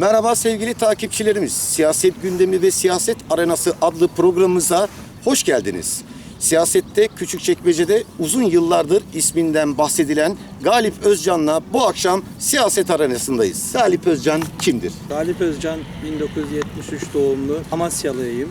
Merhaba sevgili takipçilerimiz. Siyaset gündemi ve siyaset arenası adlı programımıza hoş geldiniz. Siyasette Küçükçekmece'de uzun yıllardır isminden bahsedilen Galip Özcan'la bu akşam siyaset arenasındayız. Galip Özcan kimdir? Galip Özcan 1973 doğumlu Amasyalıyım.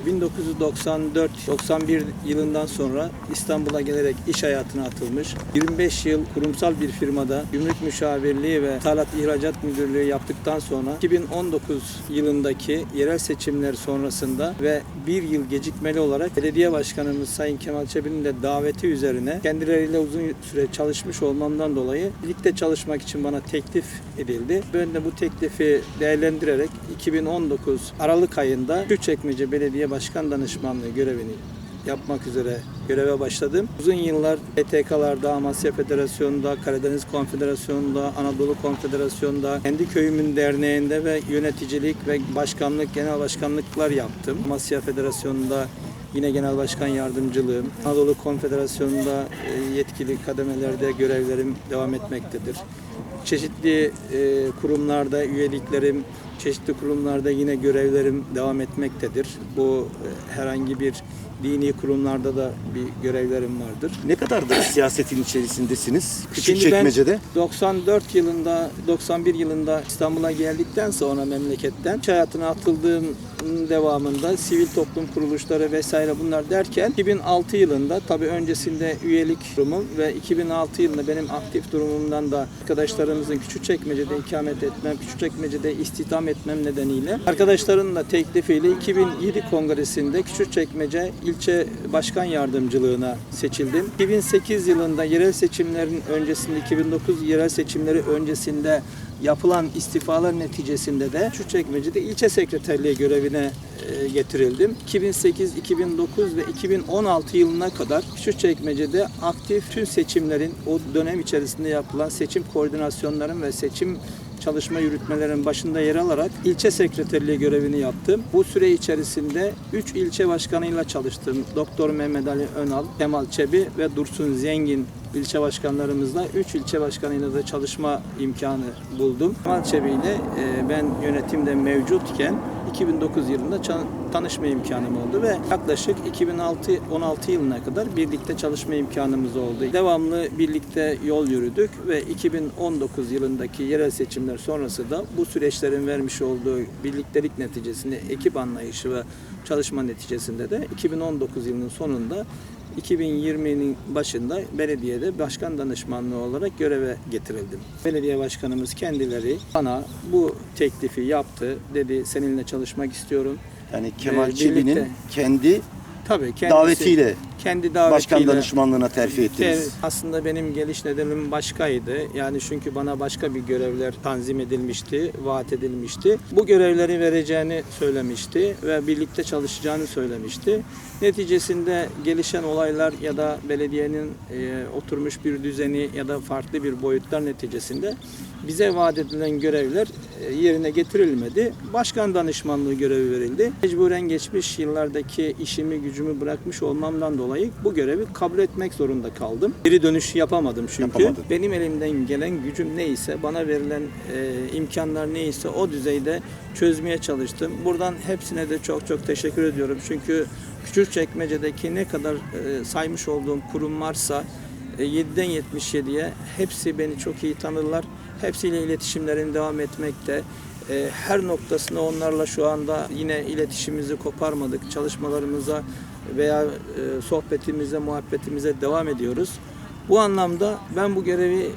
1994-91 yılından sonra İstanbul'a gelerek iş hayatına atılmış. 25 yıl kurumsal bir firmada gümrük müşavirliği ve ithalat ihracat müdürlüğü yaptıktan sonra 2019 yılındaki yerel seçimler sonrasında ve bir yıl gecikmeli olarak belediye başkanımız Sayın Kemal Çebi'nin de daveti üzerine kendileriyle uzun süre çalışmış olmamdan dolayı birlikte çalışmak için bana teklif edildi. Ben de bu teklifi değerlendirerek 2019 Aralık ayında Küçükçekmece Belediye Başkan Danışmanlığı görevini yapmak üzere göreve başladım. Uzun yıllar ETK'larda, Amasya Federasyonu'nda, Karadeniz Konfederasyonu'nda, Anadolu Konfederasyonu'nda, kendi köyümün derneğinde ve yöneticilik ve başkanlık, genel başkanlıklar yaptım. Amasya Federasyonu'nda Yine Genel Başkan Yardımcılığım, Anadolu Konfederasyonu'nda e, yetkili kademelerde görevlerim devam etmektedir. Çeşitli e, kurumlarda üyeliklerim, çeşitli kurumlarda yine görevlerim devam etmektedir. Bu e, herhangi bir dini kurumlarda da bir görevlerim vardır. Ne kadardır siyasetin içerisindesiniz? Küçükçekmece'de. 94 yılında, 91 yılında İstanbul'a geldikten sonra memleketten iş hayatına atıldığım devamında sivil toplum kuruluşları vesaire bunlar derken 2006 yılında tabii öncesinde üyelik durumum ve 2006 yılında benim aktif durumumdan da arkadaşlarımızın Küçükçekmece'de ikamet etmem, Küçükçekmece'de istihdam etmem nedeniyle arkadaşların da teklifiyle 2007 kongresinde Küçükçekmece ilçe başkan yardımcılığına seçildim. 2008 yılında yerel seçimlerin öncesinde 2009 yerel seçimleri öncesinde yapılan istifalar neticesinde de Küçükçekmece'de ilçe sekreterliği görevine e, getirildim. 2008, 2009 ve 2016 yılına kadar Küçükçekmece'de aktif tüm seçimlerin o dönem içerisinde yapılan seçim koordinasyonların ve seçim çalışma yürütmelerin başında yer alarak ilçe sekreterliği görevini yaptım. Bu süre içerisinde 3 ilçe başkanıyla çalıştım. Doktor Mehmet Ali Önal, Kemal Çebi ve Dursun Zengin ilçe başkanlarımızla 3 ilçe başkanıyla da çalışma imkanı buldum. Kemal Çebi ile e, ben yönetimde mevcutken 2009 yılında tanışma imkanım oldu ve yaklaşık 2006-16 yılına kadar birlikte çalışma imkanımız oldu. Devamlı birlikte yol yürüdük ve 2019 yılındaki yerel seçimler sonrası da bu süreçlerin vermiş olduğu birliktelik neticesinde ekip anlayışı ve çalışma neticesinde de 2019 yılının sonunda 2020'nin başında belediyede başkan danışmanlığı olarak göreve getirildim. Belediye başkanımız kendileri bana bu teklifi yaptı. Dedi seninle çalışmak istiyorum. Yani Kemal Ee, birlikte. kendi Tabii kendisi, davetiyle kendi davetiyle başkan danışmanlığına terfi ettiniz. Aslında benim geliş nedenim başkaydı. Yani çünkü bana başka bir görevler tanzim edilmişti, vaat edilmişti. Bu görevleri vereceğini söylemişti ve birlikte çalışacağını söylemişti. Neticesinde gelişen olaylar ya da belediyenin e, oturmuş bir düzeni ya da farklı bir boyutlar neticesinde bize vaat edilen görevler e, yerine getirilmedi. Başkan danışmanlığı görevi verildi. Mecburen geçmiş yıllardaki işimi gücümü bırakmış olmamdan dolayı bu görevi kabul etmek zorunda kaldım. Geri dönüş yapamadım çünkü. Yapamadın. Benim elimden gelen gücüm neyse, bana verilen e, imkanlar neyse o düzeyde çözmeye çalıştım. Buradan hepsine de çok çok teşekkür ediyorum. Çünkü Küçükçekmece'deki ne kadar e, saymış olduğum kurum varsa e, 7'den 77'ye hepsi beni çok iyi tanırlar. Hepsiyle iletişimlerin devam etmekte. E, Her noktasında onlarla şu anda yine iletişimimizi koparmadık. Çalışmalarımıza veya e, sohbetimize, muhabbetimize devam ediyoruz. Bu anlamda ben bu görevi e,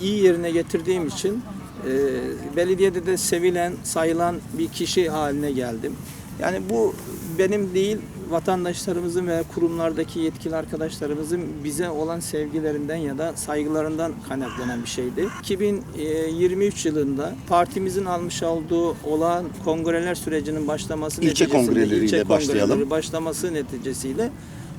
iyi yerine getirdiğim için e, belediyede de sevilen, sayılan bir kişi haline geldim. Yani bu benim değil, vatandaşlarımızın ve kurumlardaki yetkili arkadaşlarımızın bize olan sevgilerinden ya da saygılarından kaynaklanan bir şeydi. 2023 yılında partimizin almış olduğu olağan kongreler sürecinin başlaması İlçe neticesinde kongreleriyle ilçe başlayalım. başlaması neticesiyle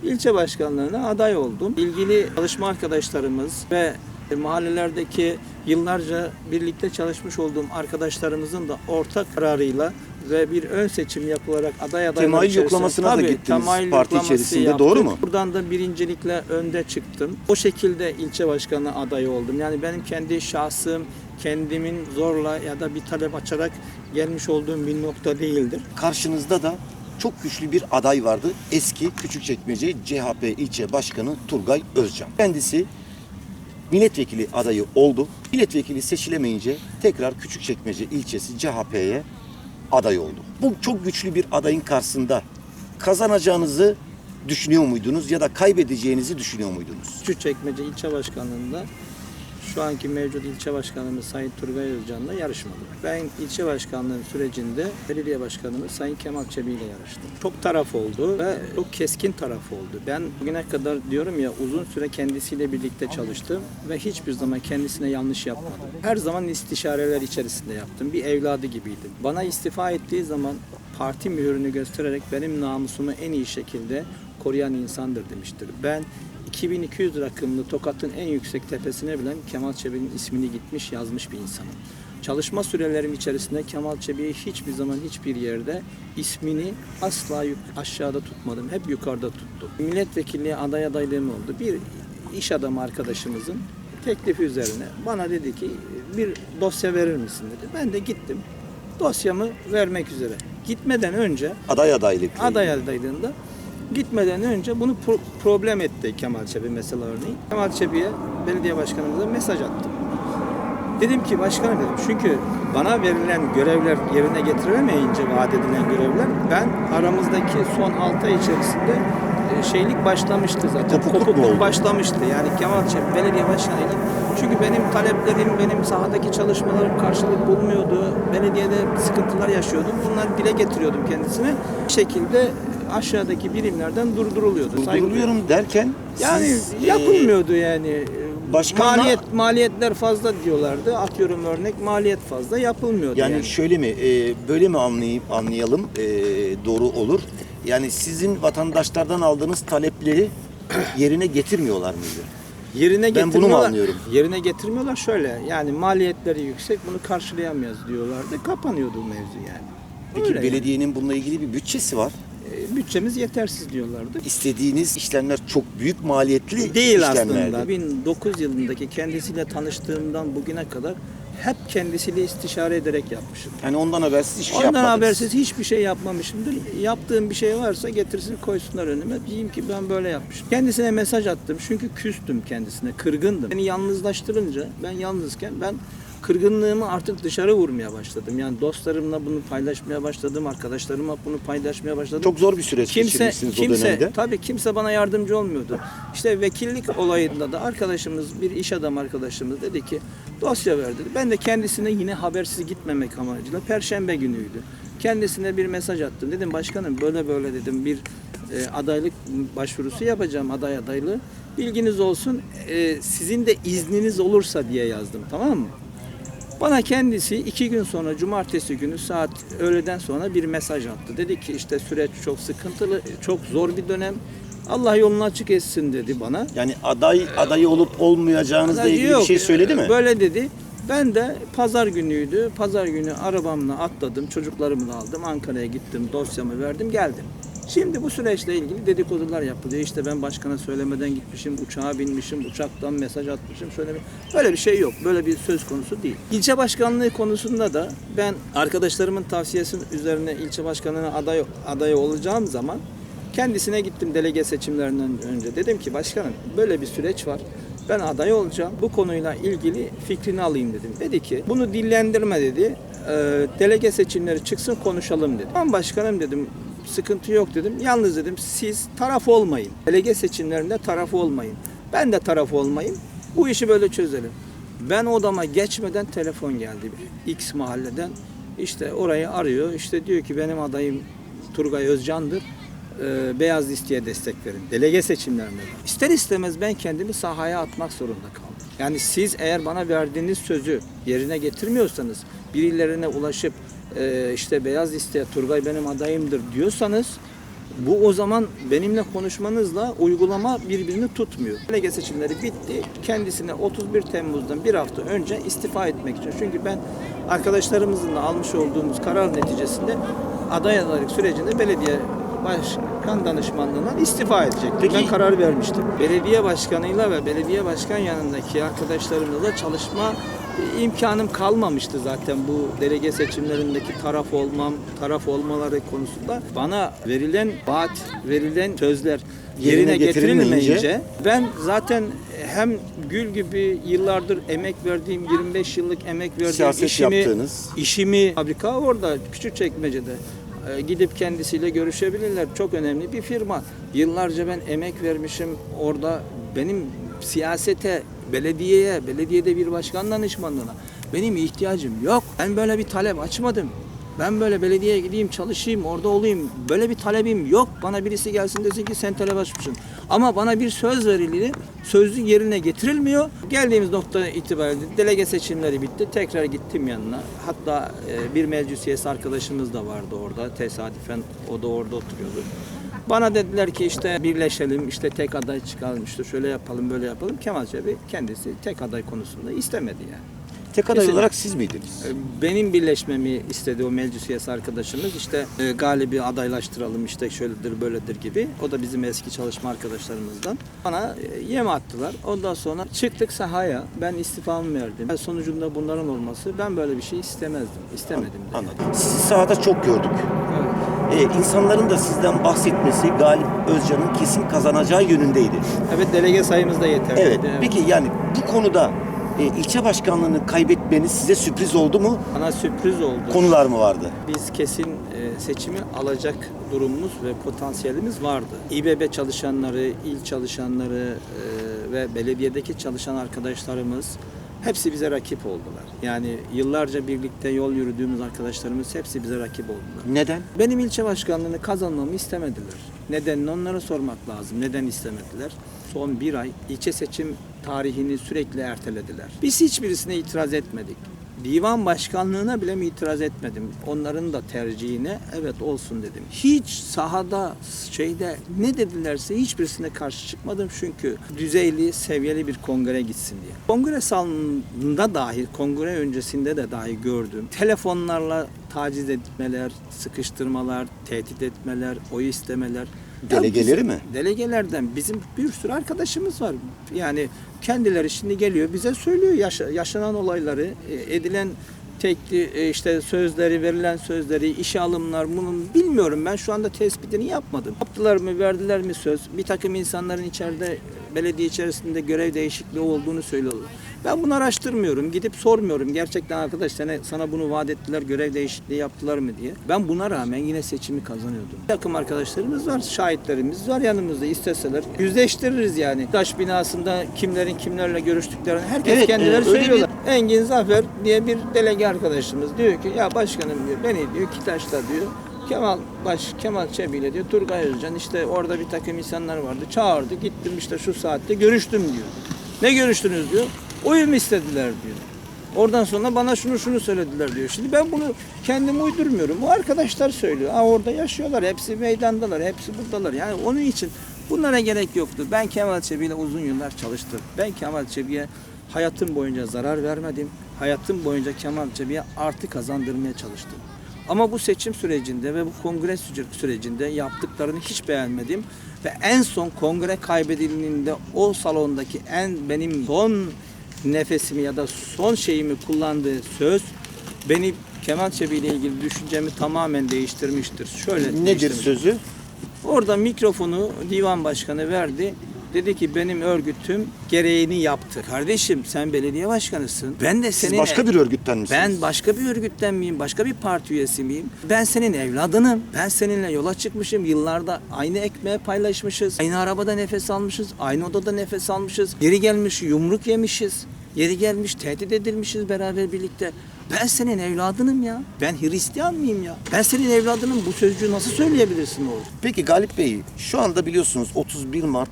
ilçe başkanlığına aday oldum. İlgili çalışma arkadaşlarımız ve mahallelerdeki yıllarca birlikte çalışmış olduğum arkadaşlarımızın da ortak kararıyla ve bir ön seçim yapılarak aday adaylar Temayül içerisinde- yoklamasına da Tabii, gittiniz temayül parti içerisinde, yaptık. doğru mu? Buradan da birincilikle önde çıktım. O şekilde ilçe başkanı adayı oldum. Yani benim kendi şahsım, kendimin zorla ya da bir talep açarak gelmiş olduğum bir nokta değildir. Karşınızda da çok güçlü bir aday vardı. Eski Küçükçekmece CHP ilçe başkanı Turgay Özcan. Kendisi milletvekili adayı oldu. Milletvekili seçilemeyince tekrar Küçükçekmece ilçesi CHP'ye aday oldu. Bu çok güçlü bir adayın karşısında kazanacağınızı düşünüyor muydunuz ya da kaybedeceğinizi düşünüyor muydunuz? Küçükçekmece ilçe başkanlığında şu anki mevcut ilçe başkanımız Sayın Turgay Özcan'la yarışmadım. Ben ilçe başkanlığım sürecinde belediye başkanımız Sayın Kemal Çebi ile yarıştım. Çok taraf oldu ve çok keskin taraf oldu. Ben bugüne kadar diyorum ya uzun süre kendisiyle birlikte çalıştım ve hiçbir zaman kendisine yanlış yapmadım. Her zaman istişareler içerisinde yaptım. Bir evladı gibiydim. Bana istifa ettiği zaman parti mühürünü göstererek benim namusumu en iyi şekilde koruyan insandır demiştir. Ben 2200 rakımlı Tokat'ın en yüksek tepesine bilen Kemal Çebi'nin ismini gitmiş yazmış bir insanım. Çalışma sürelerim içerisinde Kemal Çebi'yi hiçbir zaman hiçbir yerde ismini asla aşağıda tutmadım. Hep yukarıda tuttum. Milletvekilliği aday adaylığım oldu. Bir iş adamı arkadaşımızın teklifi üzerine bana dedi ki bir dosya verir misin dedi. Ben de gittim. Dosyamı vermek üzere. Gitmeden önce Aday adaylık. aday adaylığında gitmeden önce bunu pro- problem etti Kemal Çebi mesela örneğin. Kemal Çebi'ye belediye başkanımıza mesaj attım. Dedim ki başkanım dedim çünkü bana verilen görevler yerine getirilemeyince vaat edilen görevler ben aramızdaki son 6 ay içerisinde e, şeylik başlamıştı zaten. Kopukluk başlamıştı. Yani Kemal Çebi belediye başkanıyla. Çünkü benim taleplerim, benim sahadaki çalışmalarım karşılık bulmuyordu. Belediyede sıkıntılar yaşıyordum. Bunları dile getiriyordum kendisine. Bir şekilde aşağıdaki birimlerden durduruluyordu. Durduruluyorum derken yani siz, e, yapılmıyordu yani. başkanla- Maliyet maliyetler fazla diyorlardı. Atıyorum örnek maliyet fazla yapılmıyordu Yani, yani. şöyle mi, e, böyle mi anlayayım, anlayalım e, doğru olur? Yani sizin vatandaşlardan aldığınız talepleri yerine getirmiyorlar mıydı? Yerine Ben bunu mu getirmiyorlar. anlıyorum? Yerine getirmiyorlar şöyle. Yani maliyetleri yüksek bunu karşılayamayız diyorlardı. Kapanıyordu mevzu yani. Peki Öyle yani. belediyenin bununla ilgili bir bütçesi var. E, bütçemiz yetersiz diyorlardı. İstediğiniz işlemler çok büyük maliyetli Değil işlemlerdi. aslında. 2009 yılındaki kendisiyle tanıştığımdan bugüne kadar hep kendisiyle istişare ederek yapmışım. Yani ondan habersiz hiçbir şey Ondan yapmadınız. habersiz hiçbir şey yapmamışımdır. Yaptığım bir şey varsa getirsin koysunlar önüme. Diyeyim ki ben böyle yapmışım. Kendisine mesaj attım. Çünkü küstüm kendisine. Kırgındım. Beni yalnızlaştırınca ben yalnızken ben kırgınlığımı artık dışarı vurmaya başladım. Yani dostlarımla bunu paylaşmaya başladım. Arkadaşlarımla bunu paylaşmaya başladım. Çok zor bir süreç Kimse, geçirmişsiniz o kimse, dönemde. tabii kimse bana yardımcı olmuyordu. İşte vekillik olayında da arkadaşımız, bir iş adam arkadaşımız dedi ki dosya ver dedi. Ben de kendisine yine habersiz gitmemek amacıyla Perşembe günüydü. Kendisine bir mesaj attım. Dedim başkanım böyle böyle dedim bir e, adaylık başvurusu yapacağım aday adaylığı. Bilginiz olsun e, sizin de izniniz olursa diye yazdım tamam mı? Bana kendisi iki gün sonra cumartesi günü saat öğleden sonra bir mesaj attı. Dedi ki işte süreç çok sıkıntılı, çok zor bir dönem. Allah yolunu açık etsin dedi bana. Yani aday adayı olup olmayacağınızla ilgili Yok, bir şey söyledi mi? Böyle dedi. Ben de pazar günüydü. Pazar günü arabamla atladım, çocuklarımı da aldım. Ankara'ya gittim, dosyamı verdim, geldim. Şimdi bu süreçle ilgili dedikodular yapılıyor. İşte ben başkana söylemeden gitmişim, uçağa binmişim, uçaktan mesaj atmışım. Şöyle bir, böyle bir şey yok. Böyle bir söz konusu değil. İlçe başkanlığı konusunda da ben arkadaşlarımın tavsiyesinin üzerine ilçe başkanlığına aday aday olacağım zaman kendisine gittim delege seçimlerinden önce. Dedim ki başkanım böyle bir süreç var. Ben aday olacağım. Bu konuyla ilgili fikrini alayım dedim. Dedi ki bunu dillendirme dedi. "Ee, delege seçimleri çıksın konuşalım dedi. Ben başkanım dedim sıkıntı yok dedim. Yalnız dedim siz taraf olmayın. Delege seçimlerinde taraf olmayın. Ben de taraf olmayayım. Bu işi böyle çözelim. Ben odama geçmeden telefon geldi. X mahalleden. İşte orayı arıyor. İşte diyor ki benim adayım Turgay Özcan'dır. Ee, beyaz listeye destek verin. Delege seçimlerinde. İster istemez ben kendimi sahaya atmak zorunda kaldım. Yani siz eğer bana verdiğiniz sözü yerine getirmiyorsanız, birilerine ulaşıp e, işte beyaz listeye Turgay benim adayımdır diyorsanız Bu o zaman benimle konuşmanızla uygulama birbirini tutmuyor. Delege seçimleri bitti. Kendisine 31 Temmuz'dan bir hafta önce istifa etmek için. Çünkü ben arkadaşlarımızla almış olduğumuz karar neticesinde aday adaylık sürecinde belediye başkan danışmanlığından istifa edecektim. Peki- Ben karar vermiştim. Belediye başkanıyla ve belediye başkan yanındaki arkadaşlarımla da çalışma imkanım kalmamıştı zaten bu delege seçimlerindeki taraf olmam, taraf olmaları konusunda. Bana verilen vaat, verilen sözler yerine, Yerine getirilmeyince- getirilmeyince ben zaten hem Gül gibi yıllardır emek verdiğim 25 yıllık emek verdiğim Siyaset işimi yaptığınız. işimi fabrika orada küçük çekmecede gidip kendisiyle görüşebilirler. Çok önemli bir firma. Yıllarca ben emek vermişim orada benim siyasete, belediyeye, belediyede bir başkan danışmanlığına benim ihtiyacım yok. Ben böyle bir talep açmadım. Ben böyle belediyeye gideyim, çalışayım, orada olayım. Böyle bir talebim yok. Bana birisi gelsin desin ki sen talep açmışsın. Ama bana bir söz verildi. Sözü yerine getirilmiyor. Geldiğimiz nokta itibariyle delege seçimleri bitti. Tekrar gittim yanına. Hatta e, bir meclis üyesi arkadaşımız da vardı orada. Tesadüfen o da orada oturuyordu. Bana dediler ki işte birleşelim, işte tek aday çıkalım, işte şöyle yapalım, böyle yapalım. Kemal Çebi kendisi tek aday konusunda istemedi yani. Tek aday Kesinlikle. olarak siz miydiniz? Benim birleşmemi istedi o meclis üyesi arkadaşımız. İşte e, galibi adaylaştıralım işte şöyledir böyledir gibi. O da bizim eski çalışma arkadaşlarımızdan. Bana e, yem attılar. Ondan sonra çıktık sahaya. Ben istifamı verdim. Ben sonucunda bunların olması ben böyle bir şey istemezdim. İstemedim. Anladım. Sizi sahada çok gördük. Evet. Ee, insanların da sizden bahsetmesi Galip Özcan'ın kesin kazanacağı yönündeydi. evet delege sayımız da yeterli. Evet. Peki yani bu konuda e, ilçe başkanlığını kaybetmeniz size sürpriz oldu mu? Bana sürpriz oldu. Konular mı vardı? Biz kesin e, seçimi alacak durumumuz ve potansiyelimiz vardı. İBB çalışanları, il çalışanları e, ve belediyedeki çalışan arkadaşlarımız hepsi bize rakip oldular. Yani yıllarca birlikte yol yürüdüğümüz arkadaşlarımız hepsi bize rakip oldular. Neden? Benim ilçe başkanlığını kazanmamı istemediler. Nedenini onlara sormak lazım. Neden istemediler? Son bir ay ilçe seçim tarihini sürekli ertelediler. Biz hiçbirisine itiraz etmedik. Divan başkanlığına bile mi itiraz etmedim? Onların da tercihine evet olsun dedim. Hiç sahada şeyde ne dedilerse hiçbirisine karşı çıkmadım çünkü düzeyli, seviyeli bir kongre gitsin diye. Kongre salonunda dahi, kongre öncesinde de dahi gördüm. Telefonlarla taciz etmeler, sıkıştırmalar, tehdit etmeler, oy istemeler. Delegeleri biz- mi? Delegelerden bizim bir sürü arkadaşımız var. Yani kendileri şimdi geliyor bize söylüyor yaşa- yaşanan olayları, e, edilen tekli e, işte sözleri, verilen sözleri, işe alımlar bunun bilmiyorum. Ben şu anda tespitini yapmadım. Yaptılar mı, verdiler mi söz? Bir takım insanların içeride belediye içerisinde görev değişikliği olduğunu söylüyorlar. Ben bunu araştırmıyorum. Gidip sormuyorum. Gerçekten arkadaş sana, sana bunu vaat ettiler, görev değişikliği yaptılar mı diye. Ben buna rağmen yine seçimi kazanıyordum. Bir takım arkadaşlarımız var, şahitlerimiz var yanımızda. İsteseler yüzleştiririz yani. Taş binasında kimlerin kimlerle görüştüklerini herkes Evet, kendileri e, öyle söylüyorlar. Engin Zafer diye bir delege arkadaşımız diyor ki ya başkanım diyor beni diyor Kitaş'ta diyor Kemal Baş, Kemal Çebi ile diyor Turgay Özcan işte orada bir takım insanlar vardı çağırdı gittim işte şu saatte görüştüm diyor. Ne görüştünüz diyor. Oyun istediler diyor. Oradan sonra bana şunu şunu söylediler diyor. Şimdi ben bunu kendim uydurmuyorum. Bu arkadaşlar söylüyor. Ha orada yaşıyorlar. Hepsi meydandalar. Hepsi buradalar. Yani onun için bunlara gerek yoktu. Ben Kemal Çebi ile uzun yıllar çalıştım. Ben Kemal Çebi'ye hayatım boyunca zarar vermedim. Hayatım boyunca Kemal Çebi'ye artı kazandırmaya çalıştım. Ama bu seçim sürecinde ve bu kongre süre- sürecinde yaptıklarını hiç beğenmedim. Ve en son kongre kaybedildiğinde o salondaki en benim son nefesimi ya da son şeyimi kullandığı söz beni Kemal Çebi ile ilgili düşüncemi tamamen değiştirmiştir. Şöyle Nedir değiştirmiş. sözü? Orada mikrofonu divan başkanı verdi. Dedi ki benim örgütüm gereğini yaptı. Kardeşim sen belediye başkanısın. Ben de Siz senin başka bir örgütten misiniz? ben başka bir örgütten miyim? Başka bir parti üyesi miyim? Ben senin evladınım. Ben seninle yola çıkmışım. Yıllarda aynı ekmeği paylaşmışız. Aynı arabada nefes almışız. Aynı odada nefes almışız. Yeri gelmiş yumruk yemişiz. Yeri gelmiş tehdit edilmişiz beraber birlikte. Ben senin evladınım ya. Ben Hristiyan mıyım ya? Ben senin evladınım. Bu sözcüğü nasıl söyleyebilirsin orada? Peki Galip Bey, şu anda biliyorsunuz 31 Mart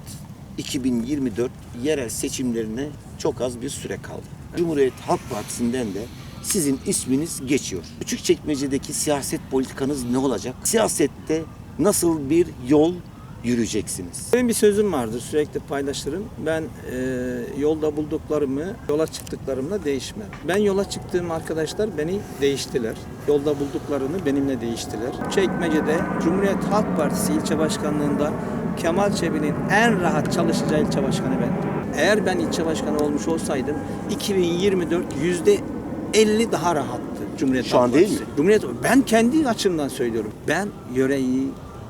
2024 yerel seçimlerine çok az bir süre kaldı. Cumhuriyet Halk Partisi'nden de sizin isminiz geçiyor. Küçükçekmece'deki siyaset politikanız ne olacak? Siyasette nasıl bir yol yürüyeceksiniz? Benim bir sözüm vardır sürekli paylaşırım. Ben e, yolda bulduklarımı, yola çıktıklarımla değişmem. Ben yola çıktığım arkadaşlar beni değiştiler. Yolda bulduklarını benimle değiştiler. Çekmece'de Cumhuriyet Halk Partisi ilçe başkanlığında Kemal Çebi'nin en rahat çalışacağı ilçe başkanı bendim. Eğer ben ilçe başkanı olmuş olsaydım 2024 yüzde 50 daha rahattı Cumhuriyet Şu Halk an değil Partisi. mi? Cumhuriyet ben kendi açımdan söylüyorum. Ben yöreyi,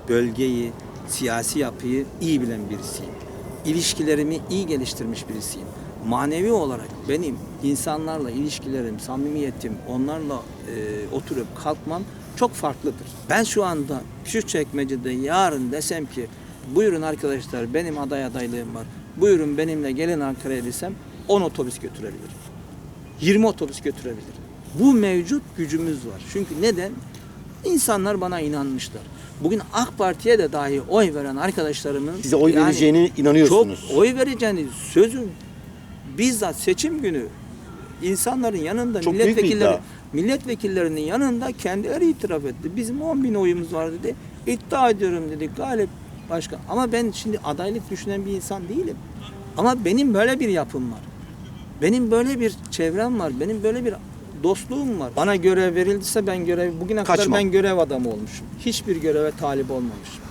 bölgeyi, siyasi yapıyı iyi bilen birisiyim. İlişkilerimi iyi geliştirmiş birisiyim. Manevi olarak benim insanlarla ilişkilerim, samimiyetim, onlarla e, oturup kalkmam çok farklıdır. Ben şu anda Küçükçekmece'de yarın desem ki buyurun arkadaşlar benim aday adaylığım var. Buyurun benimle gelin Ankara'ya desem 10 otobüs götürebilirim. 20 otobüs götürebilirim. Bu mevcut gücümüz var. Çünkü neden? İnsanlar bana inanmışlar. Bugün AK Parti'ye de dahi oy veren arkadaşlarımın Size oy yani vereceğine inanıyorsunuz. Çok oy vereceğini sözün bizzat seçim günü insanların yanında Çok milletvekilleri milletvekillerinin yanında kendileri itiraf etti. Bizim 10 bin oyumuz var dedi. İddia ediyorum dedi Galip Başkan. Ama ben şimdi adaylık düşünen bir insan değilim. Ama benim böyle bir yapım var. Benim böyle bir çevrem var. Benim böyle bir dostluğum var. Bana görev verildiyse ben görev bugüne kadar Kaçmam. ben görev adamı olmuşum. Hiçbir göreve talip olmamışım.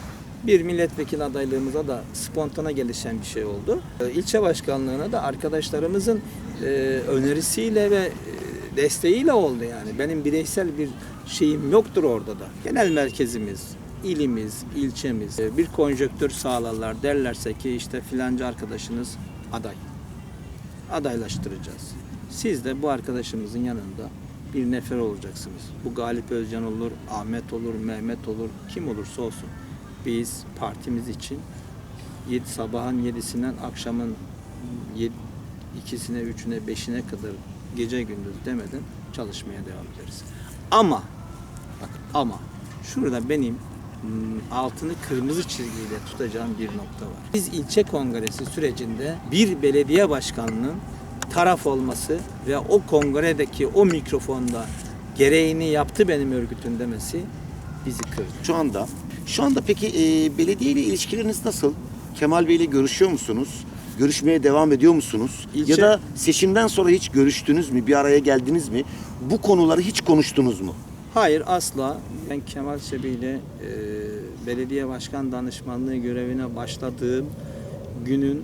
Bir milletvekili adaylığımıza da spontane gelişen bir şey oldu. Ee, İlçe başkanlığına da arkadaşlarımızın e, önerisiyle ve e, desteğiyle oldu yani. Benim bireysel bir şeyim yoktur orada da. Genel merkezimiz, ilimiz, ilçemiz e, bir konjöktür sağlarlar. Derlerse ki işte filanca arkadaşınız aday adaylaştıracağız. Siz de bu arkadaşımızın yanında bir nefer olacaksınız. Bu Galip Özcan olur, Ahmet olur, Mehmet olur, kim olursa olsun. Biz partimiz için sabahın yedisinden akşamın yedi, ikisine, üçüne, beşine kadar gece gündüz demeden çalışmaya devam ederiz. Ama bak ama şurada benim hmm, altını kırmızı çizgiyle tutacağım bir nokta var. Biz ilçe kongresi sürecinde bir belediye başkanının taraf olması ve o kongredeki o mikrofonda gereğini yaptı benim örgütün demesi bizi kırdı. Şu anda şu anda peki e, belediye ile ilişkileriniz nasıl? Kemal Bey ile görüşüyor musunuz? Görüşmeye devam ediyor musunuz? İlçe- Ya da seçimden sonra hiç görüştünüz mü? Bir araya geldiniz mi? Bu konuları hiç konuştunuz mu? Hayır asla. Ben Kemal Sebi ile e, belediye başkan danışmanlığı görevine başladığım günün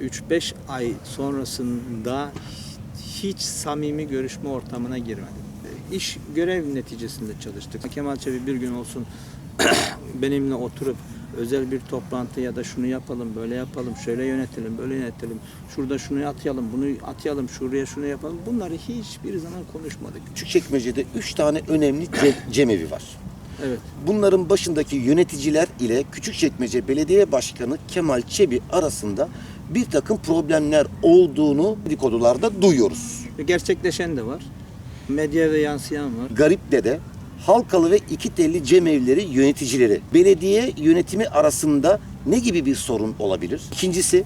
3-5 ay sonrasında hiç samimi görüşme ortamına girmedim. İş görev neticesinde çalıştık. Kemal Çebi bir gün olsun benimle oturup özel bir toplantı ya da şunu yapalım, böyle yapalım, şöyle yönetelim, böyle yönetelim, şurada şunu atayalım, bunu atayalım, şuraya şunu yapalım. Bunları hiçbir zaman konuşmadık. Küçükçekmece'de 3 tane önemli ce- cemevi var. Evet. Bunların başındaki yöneticiler ile Küçükçekmece Belediye Başkanı Kemal Çebi arasında bir takım problemler olduğunu dedikodularda duyuyoruz. Ve Gerçekleşen de var. Medyada yansıyan var. Garip'te de Halkalı ve İki Telli cemevleri yöneticileri belediye yönetimi arasında ne gibi bir sorun olabilir? İkincisi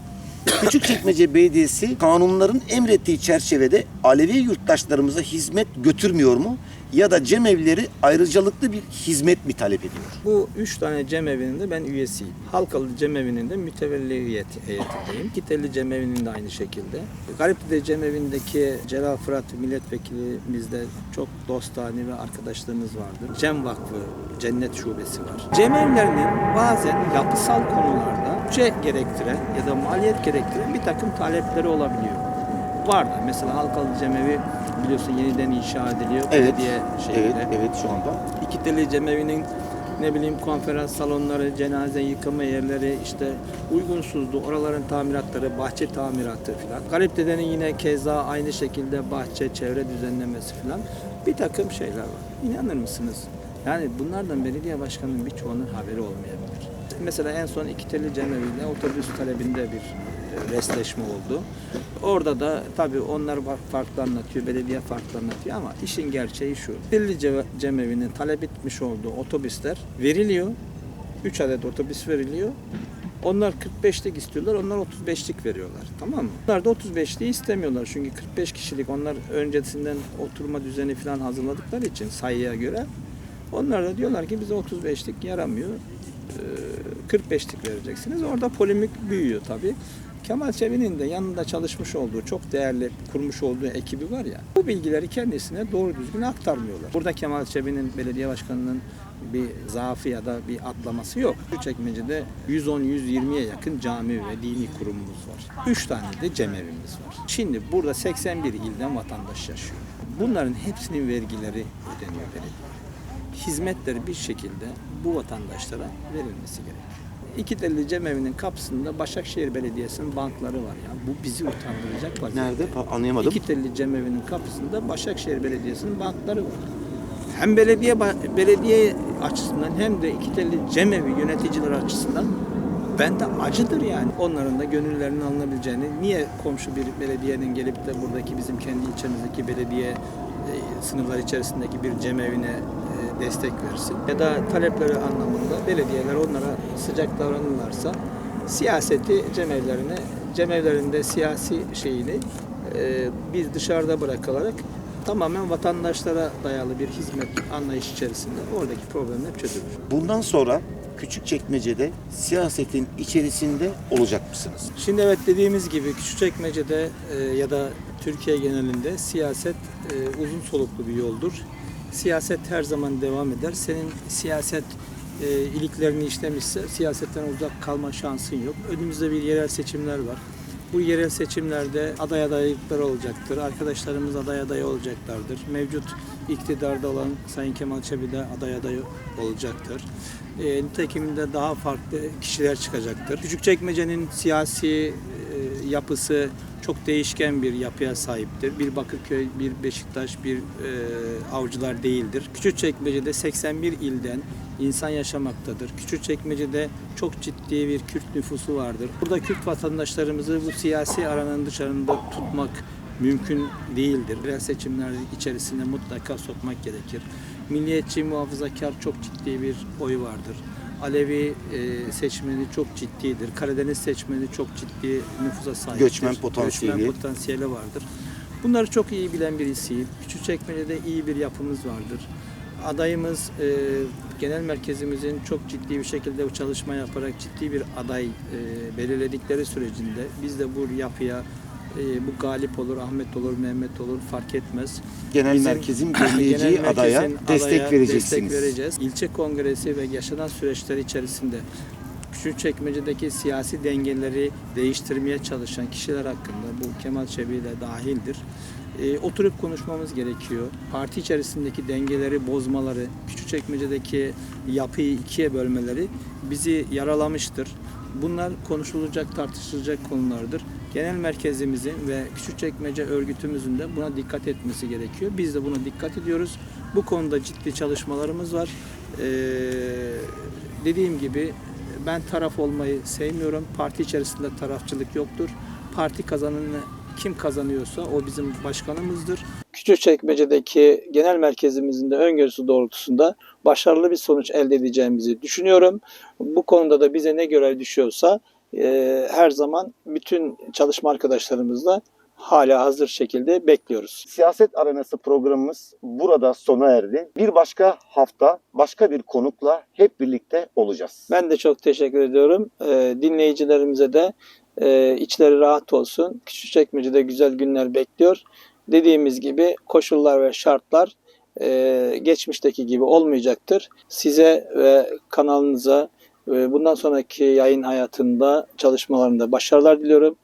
Küçükçekmece Belediyesi kanunların emrettiği çerçevede Alevi yurttaşlarımıza hizmet götürmüyor mu? Ya da cemevleri ayrıcalıklı bir hizmet mi talep ediyor? Bu üç tane cemevinin de ben üyesiyim. Halkalı cemevinin de mütevelli heyet, heyetindeyim. Kitelli cemevinin de aynı şekilde. Garipli cemevindeki Celal Fırat milletvekilimizde çok dostane ve arkadaşlarımız vardır. Cem Vakfı Cennet Şubesi var. Cemevlerinin bazen yapısal konularda bütçe gerektiren ya da maliyet gerektiren bir takım talepleri olabiliyor. Var da mesela Halkalı Cemevi biliyorsun yeniden inşa ediliyor. Evet. Belediye şeyinde. Evet, evet şu anda. İki teli cemevinin ne bileyim konferans salonları, cenaze yıkama yerleri işte uygunsuzdu. Oraların tamiratları, bahçe tamiratı filan. Garipdede'nin yine keza aynı şekilde bahçe, çevre düzenlemesi filan. Bir takım şeyler var. İnanır mısınız? Yani bunlardan belediye başkanının birçoğunun haberi olmayabilir. Mesela en son iki teli cemeviyle otobüs talebinde bir e, resleşme oldu. Orada da tabii onlar farklı anlatıyor, belediye farklı anlatıyor ama işin gerçeği şu. Dilli Ce- Cemevi'nin talep etmiş olduğu otobüsler veriliyor. 3 adet otobüs veriliyor. Onlar 45'lik istiyorlar, onlar 35'lik veriyorlar. Tamam mı? Onlar da 35'liği istemiyorlar. Çünkü 45 kişilik onlar öncesinden oturma düzeni falan hazırladıkları için sayıya göre. Onlar da diyorlar ki bize 35'lik yaramıyor. e, 45'lik vereceksiniz. Orada polemik büyüyor tabii. Kemal Çebi'nin de yanında çalışmış olduğu, çok değerli kurmuş olduğu ekibi var ya, bu bilgileri kendisine doğru düzgün aktarmıyorlar. Burada Kemal Çebi'nin belediye başkanının bir zaafı ya da bir atlaması yok. Çekmece'de 110-120'ye yakın cami ve dini kurumumuz var. 3 tane de cemevimiz var. Şimdi burada 81 ilden vatandaş yaşıyor. Bunların hepsinin vergileri ödeniyor belediye. Hizmetleri bir şekilde bu vatandaşlara verilmesi gerekiyor. İki telli cemevinin kapısında Başakşehir Belediyesi'nin bankları var ya. Bu bizi utandıracak vaziyette. Nerede? Pa- Anlayamadım. İki telli cemevinin kapısında Başakşehir Belediyesi'nin bankları var. Hem belediye belediye açısından hem de iki telli cemevi yöneticiler açısından bende acıdır yani. Onların da gönüllerinin alınabileceğini, niye komşu bir belediyenin gelip de buradaki bizim kendi ilçemizdeki belediye e, sınırlar içerisindeki bir cemevine destek versin ya da talepleri anlamında belediyeler onlara sıcak davranırlarsa siyaseti cemevlerine, cemevlerinde siyasi şeyini e, biz dışarıda bırakılarak tamamen vatandaşlara dayalı bir hizmet anlayış içerisinde oradaki problemler çözülür. Bundan sonra Küçükçekmece'de siyasetin içerisinde olacak mısınız? Şimdi evet dediğimiz gibi Küçükçekmece'de e, ya da Türkiye genelinde siyaset e, uzun soluklu bir yoldur. Siyaset her zaman devam eder. Senin siyaset e, iliklerini işlemişse siyasetten uzak kalma şansın yok. Önümüzde bir yerel seçimler var. Bu yerel seçimlerde aday adaylıklar olacaktır. Arkadaşlarımız aday adayı olacaklardır. Mevcut iktidarda olan Sayın Kemal Çebi de aday adayı olacaktır. E, nitekim daha farklı kişiler çıkacaktır. Küçükçekmece'nin siyasi e, yapısı çok değişken bir yapıya sahiptir. Bir Bakırköy, bir Beşiktaş, bir e, Avcılar değildir. Küçükçekmece'de 81 ilden insan yaşamaktadır. Küçükçekmece'de çok ciddi bir Kürt nüfusu vardır. Burada Kürt vatandaşlarımızı bu siyasi aranın dışarında tutmak mümkün değildir. Yerel seçimler içerisinde mutlaka sokmak gerekir. Milliyetçi muhafazakar çok ciddi bir oy vardır. Alevi e, seçmeni çok ciddidir. Karadeniz seçmeni çok ciddi nüfusa sahiptir. Göçmen potansiyeli. Göçmen potansiyeli vardır. Bunları çok iyi bilen birisiyim. Küçükçekmece'de iyi bir yapımız vardır. Adayımız e, genel merkezimizin çok ciddi bir şekilde bu çalışma yaparak ciddi bir aday e, belirledikleri sürecinde biz de bu yapıya e, bu Galip olur, Ahmet olur, Mehmet olur fark etmez. Genel Bizim- merkezin Genel belirleyeceği adaya merkezin destek adaya vereceksiniz. Destek vereceğiz. İlçe kongresi ve yaşanan süreçler içerisinde Küçükçekmece'deki siyasi dengeleri değiştirmeye çalışan kişiler hakkında bu Kemal Çebi de dahildir. Ee, oturup konuşmamız gerekiyor. Parti içerisindeki dengeleri bozmaları, Küçükçekmece'deki yapıyı ikiye bölmeleri bizi yaralamıştır. Bunlar konuşulacak, tartışılacak konulardır. Genel merkezimizin ve Küçükçekmece örgütümüzün de buna dikkat etmesi gerekiyor. Biz de buna dikkat ediyoruz. Bu konuda ciddi çalışmalarımız var. Ee, dediğim gibi ben taraf olmayı sevmiyorum. Parti içerisinde tarafçılık yoktur. Parti kazanını kim kazanıyorsa o bizim başkanımızdır. Küçükçekmece'deki genel merkezimizin de öngörüsü doğrultusunda başarılı bir sonuç elde edeceğimizi düşünüyorum. Bu konuda da bize ne görev düşüyorsa e, her zaman bütün çalışma arkadaşlarımızla hala hazır şekilde bekliyoruz. Siyaset Arenası programımız burada sona erdi. Bir başka hafta başka bir konukla hep birlikte olacağız. Ben de çok teşekkür ediyorum. Ee, dinleyicilerimize de e, içleri rahat olsun. Küçükçekmece'de güzel günler bekliyor. Dediğimiz gibi koşullar ve şartlar e, geçmişteki gibi olmayacaktır. Size ve kanalınıza bundan sonraki yayın hayatında çalışmalarında başarılar diliyorum.